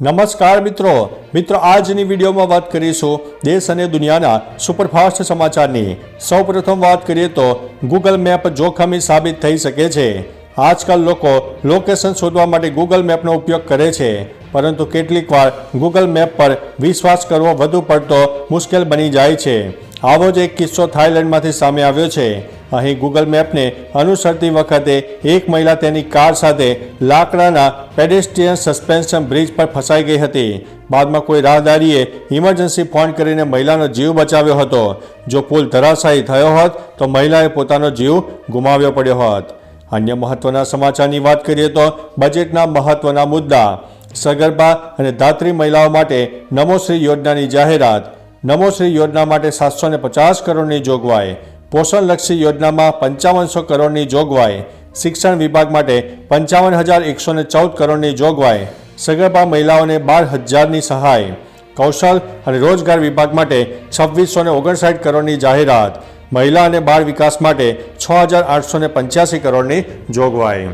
નમસ્કાર મિત્રો. મિત્રો, આજની વિડીયોમાં વાત કરીશું દેશ અને દુનિયાના સુપરફાસ્ટ સમાચારની. સૌપ્રથમ વાત કરીએ તો ગૂગલ મેપ જોખમી સાબિત થઈ શકે છે. આજકાલ લોકો લોકેશન શોધવા માટે ગૂગલ મેપનો ઉપયોગ કરે છે. પરંતુ કેટલીક વાર ગૂગલ મેપ પર વિશ્વાસ કરવો વધુ પડતો મુશ્કેલ બની જાય છે. આવો જ એક કિસ્સો થાઇલેન્ડમાંથી સામે આવ્યો છે. અહીં ગૂગલ મેપને અનુસરતી વખતે એક મહિલા તેની કાર સાથે લાકડાના પેડેસ્ટ્રિયન સસ્પેન્શન બ્રિજ પર ફસાઈ ગઈ હતી. બાદમાં કોઈ રાહદારીએ ઇમરજન્સી ફોન કરીને મહિલાનો જીવ બચાવ્યો હતો. જો પુલ ધરાશાયી થયો હોત, તો મહિલાએ પોતાનો જીવ ગુમાવ્યો પડ્યો હોત. અન્ય મહત્વના સમાચારની વાત કરીએ તો બજેટના મહત્વના મુદ્દા. સગર્ભા અને ધાત્રી મહિલાઓ માટે નમોશ્રી યોજનાની જાહેરાત. નમોશ્રી યોજના માટે સાતસો પચાસ કરોડની જોગવાઈ. પોષણલક્ષી યોજનામાં પંચાવનસો કરોડની જોગવાઈ. શિક્ષણ વિભાગ માટે પંચાવન હજાર એકસો ને ચૌદ કરોડની જોગવાઈ. સગર્ભા મહિલાઓને બાર હજારની સહાય. કૌશલ અને રોજગાર વિભાગ માટે છવ્વીસો ને ઓગણસાઠ કરોડની જાહેરાત. મહિલા અને બાળ વિકાસ માટે છ હજાર આઠસો ને પંચ્યાસી કરોડની જોગવાઈ.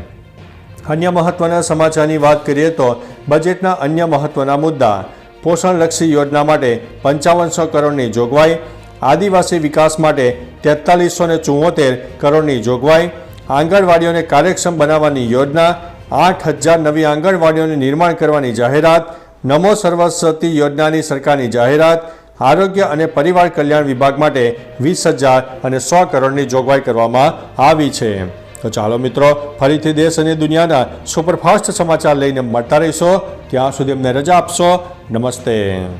અન્ય મહત્વના સમાચારની વાત કરીએ તો બજેટના અન્ય મહત્વના મુદ્દા. પોષણલક્ષી યોજના માટે પંચાવનસો કરોડની જોગવાઈ. આદિવાસી વિકાસ માટે તેતાલીસો ને ચુંવોતેર કરોડની જોગવાઈ, આંગણવાડીઓને કાર્યક્ષમ બનાવવાની યોજના, આઠ હજાર નવી આંગણવાડીઓનું નિર્માણ કરવાની જાહેરાત, નમો સર્વસ્વતી યોજનાની સરકારની જાહેરાત, આરોગ્ય અને પરિવાર કલ્યાણ વિભાગ માટે વીસ હજાર અને સો કરોડની જોગવાઈ કરવામાં આવી છે. તો ચાલો મિત્રો, ફરીથી દેશ અને દુનિયાના સુપરફાસ્ટ સમાચાર લઈને મળતા રહીશો. ત્યાં સુધી અમને રજા આપશો. નમસ્તે.